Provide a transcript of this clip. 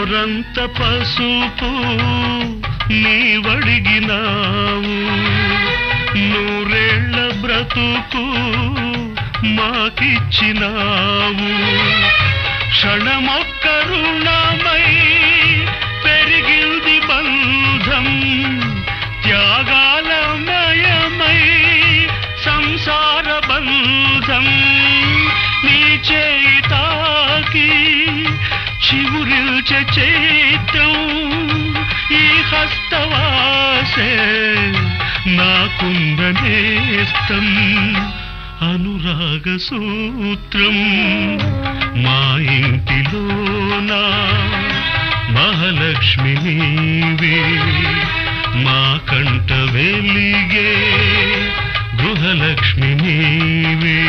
గోరంత పసుపు నీవడిగినావు నూరేళ్ళ బ్రతుకు మాకిచ్చినావు. క్షణమొక్క రుణమై పెరిగింది బంధం త్యాగాలమయమై సంసార బంధం. నీ చేయి తాకి చైత్రం ఈ హస్తవాసే నాకుందనేస్తం అనురాగ సూత్రం మా ఇంటిలోనా మహాలక్ష్మి నీవే మా కంట వెలిగే గృహలక్ష్మి నీవే.